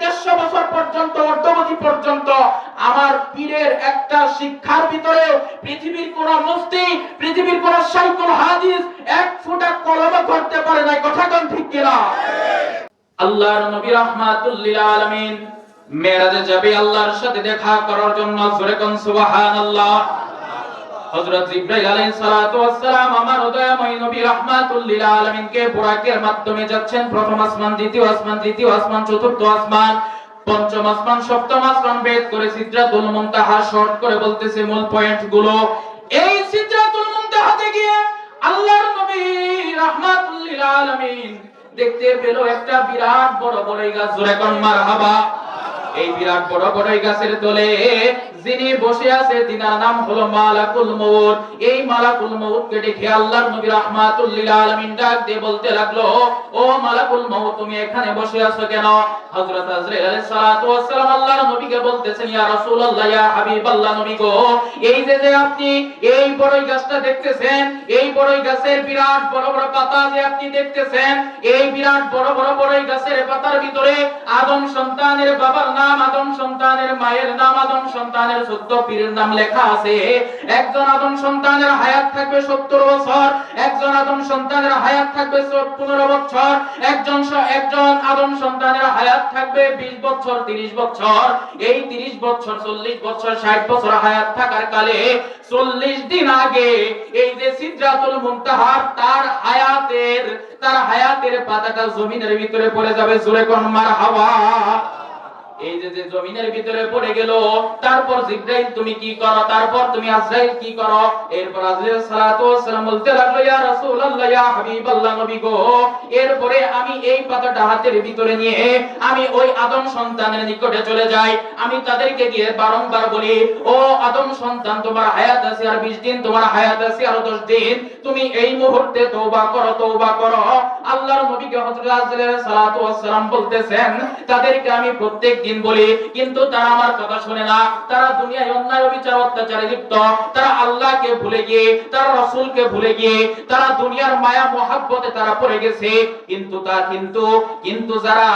দেড়শো বছর পর্যন্ত অর্ধবতী পর্যন্ত আমার পীরের একটা শিক্ষার ভিতরে পৃথিবীর কোন মুফতি, পৃথিবীর কোন সাইকুল হাদিস এক ফোঁটা কলম করতে পারে না কথা কোন ঠিক কিনা? আল্লাহর নবী রাহমাতুল লিল আলামিন মেরাজে যাবে আল্লাহর সাথে দেখা করার জন্য জোরে কোন সুবহানাল্লাহ। হযরত জিবরাইল আলাইহিস সালাতু ওয়াস সালাম আমার দয়াময় নবী রাহমাতুল লিল আলামিনকে বুরাকের মাধ্যমে যাচ্ছেন। প্রথম আসমান, দ্বিতীয় আসমান, তৃতীয় আসমান, চতুর্থ আসমান, পঞ্চম আসমান, সপ্তম আসমান বেদ করে সিদরাতুল মুনতাহা শর্ট করে বলতেছে মূল পয়েন্টগুলো। এই সিদরাতুল মুনতাহাতে গিয়ে আল্লাহর নবী রাহমাতুল লিল আলামিন দেখতে পেল একটা বিরাট বড় বড়ই গাছ। জোরে কোন মারহাবা। এই বিরাট বড় বড় গাছের তলে যিনি বসে আছে, তিনার নাম হলো মালাকুল মউত। এই মালাকুল মউতকে দেখে আল্লাহর নবী রাহমাতুল লিল আলামিন ডাক দিয়ে বলতে লাগল, ও মালাকুল মউত, তুমি এখানে বসে আছো কেন? হযরত আজরাইল আলাইহিস সালাতু ওয়াস সালাম আল্লাহর নবীকে বলতেছেন, ইয়া রাসূলুল্লাহ, ইয়া হাবিবাল্লাহ নবী গো, এই যে যে আপনি এই বড়ই গাছটা দেখতেছেন, এই বড়ই গাছের বিরাট বড় বড় পাতা যে আপনি দেখতেছেন, এই বিরাট বড় বড় বড়ই গাছের পাতার ভিতরে আদম সন্তানের বাবার নাম আদম, সন্তানের মায়ের নাম আদম, সন্তানের সত্য পীরের নাম লেখা আছে। একজন আদম সন্তানের হায়াত থাকবে সত্তর বছর, একজন আদম সন্তানের হায়াত থাকবে পনেরো বছর, একজন একজন আদম সন্তানের হায়াত থাকবে বিশ বছর, তিরিশ বছর। এই তিরিশ বছর, চল্লিশ বছর, ষাট বছর হায়াত থাকার কালে চল্লিশ দিন আগে এই যে সিদ্রাতুল মুনতাহার, তার হায়াতের তার হায়াতের পাতাটা জমিনের ভিতরে পড়ে যাবে। জোরে কোন মার হাওয়া এই যে যে জমিনের ভিতরে পড়ে গেল, তারপর জিব্রাইল তুমি কি করো? তারপর তুমি আজরাইল কি করো? এরপর আজরাইল সালাতু ওয়াসসালাম বলতে লাগল, ইয়া রাসূলুল্লাহ, ইয়া হাবিবাল্লাহ নবী গো, এরপরে আমি এই পাতাটা হাতের ভিতরে নিয়ে আমি ওই আদম সন্তানের নিকটে চলে যাই। আমি তাদেরকে গিয়ে বারংবার বলি, ও আদম সন্তান, তোমার হায়াত আছে আর 20 দিন, তোমার হায়াত আছে আর 10 দিন। তুমি এই মুহূর্তে তওবা করো তওবা করো। আল্লাহর নবীকে হযরত আজরাইল সালাতু ওয়াসসালাম বলতেছেন, তাদেরকে আমি প্রত্যেক দিন বলি, কিন্তু তারা আমার কথা শুনে না। তারা দুনিয়ায় অন্যায়, অবিচার, অত্যাচারে লিপ্ত। তারা আল্লাহকে ভুলে গিয়ে, তারা রাসূলকে ভুলে গিয়ে, তারা দুনিয়ার মায়া, মহাব্বতে তারা পড়ে গেছে। কিন্তু তা কিন্তু কিন্তু যারা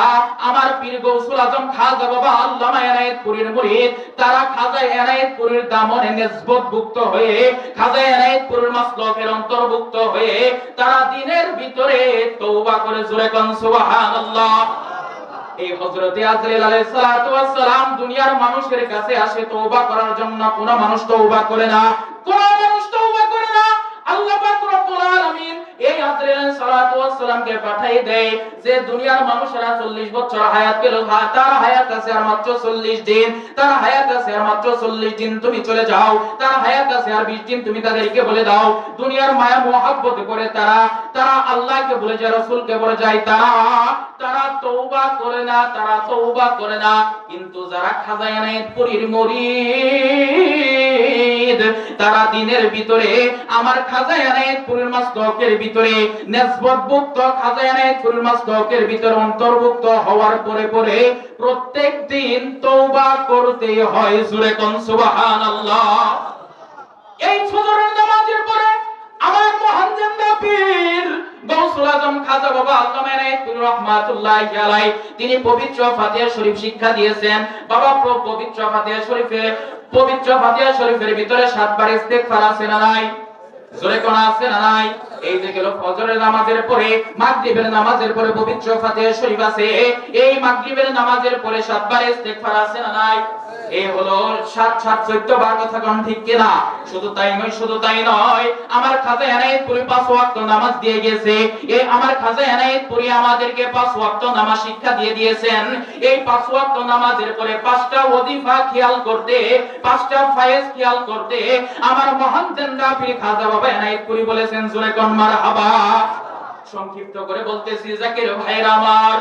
আমার পীর গৌসুল আজম, খাজা বাবা আল্লামা এনায়েতপুরীর মুরিদ, তারা খাজা এনায়েতপুরীর দামনে নিসবতভুক্ত হয়ে, খাজা এনায়েতপুরীর মাসলকের অন্তর্ভুক্ত হয়ে, তারা দিনের ভিতরে তওবা করে জোরে কোন, সুবহানাল্লাহ। এই হযরতে আজরাইল আলাইহিস সালাম দুনিয়ার মানুষের কাছে আসে তওবা করার জন্য। কোন মানুষ তওবা করে না, কোন মানুষ তওবা করে না। আল্লাহ পাক রব্বুল আলামিন এই আলাইহিস সালাতু ওয়াস সালামকে দেয় যে দুনিয়ার মানুষেরা 40 বছর হায়াত পেল। তার হায়াত আছে আর মাত্র 40 দিন। তার হায়াত আছে আর মাত্র 40 দিন তুমি চলে যাও। তার হায়াত আছে আর 20 দিন তুমি তাদেরকে বলে দাও। দুনিয়ার মায়া, মোহাব্বতে করে তারা তারা আল্লাহকে বলে যায়, রাসূলকে বলে যায়, তারা তারা তওবা করে না, তারা তওবা করে না। কিন্তু যারা খাজা এনায়েতপুরীর মুরিদ তারা দিনের ভিতরে আমার খাজা এনায়েতপুরীর মাসদকের ভিতরে নেসবতভুক্ত খাজা এনায়েতপুরীর মাসদকের ভিতরে অন্তর্ভুক্ত হওয়ার পরে পরে প্রত্যেক দিন তওবা করতে হয় সূরা কোন সুবহানাল্লাহ। এই ফজরের নামাজের পরে আমার মহান জান্দা পীর তিনি পবিত্র ফাতিহা শরীফ শিক্ষা দিয়েছেন। বাবা, পবিত্র ফাতিহা শরীফে পবিত্র ফাতিহা শরীফের ভিতরে সাতবার ইস্তেগফার আছে না নাই? জোরে কোন আছে না নাই? এই যে গেল ফজরের নামাজের পরে, মাগরিবের নামাজের পরে পবিত্র ফাতিহা শরীফ আছে। এই মাগরিবের নামাজের পরে সাতবার ইস্তেগফার আছে না নাই? এই হলো সাত সাত চৈত্য বার কথা কোন ঠিক কিনা? শুধু তাই নয়, শুধু তাই নয়, আমার খাজা এনায়েতপুরি পাঁচ ওয়াক্ত নামাজ দিয়ে গেছে এই আমার খাজা এনায়েতপুরি আমাদেরকে পাঁচ ওয়াক্ত নামাজ শিক্ষা দিয়ে দিয়েছেন। এই পাঁচ ওয়াক্ত নামাজের পরে পাঁচটা ওদিফা খেয়াল করতে, পাঁচটা ফায়েজ খেয়াল করতে, আমার মহান জেন্দা পীর খাজা বাবা এনায়েতপুরি বলেছেন, জুরে কোন সংক্ষিপ্ত করে বলতেছি, জাকির ভাইরা আমার।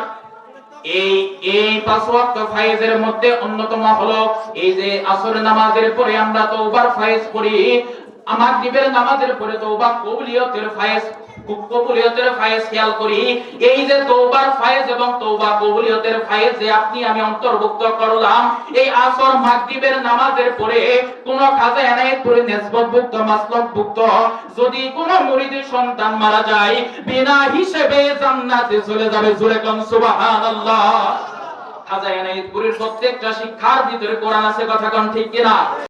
এই এই পাঁচ ওয়াক্ত ফায়েজের মধ্যে অন্যতম হলো এই যে আসর নামাজের পরে আমরা তো তওবার ফাইজ করি আমার দিবের নামাজের পরে তো তওবা কবুলিয়তের ফায়েজ কবুলিয়তের ফায়েজ খেয়াল করি। এই যে ফায়েজ এবং কবুলিয়তের ফায়েজ যে আপনি আমি অন্তর্ভুক্ত করলাম, এই আসর মাগরিবের নামাজের পরে কোন মাসলকভুক্ত যদি কোন মুরিদের সন্তান মারা যায়, বিনা হিসেবে জান্নাতে চলে যাবে। সুবহানাল্লাহ। খাজা এনায়েতপুরের প্রত্যেকটা শিক্ষার ভিতরে কোরআন আছে, কথা কোন ঠিক কিনা?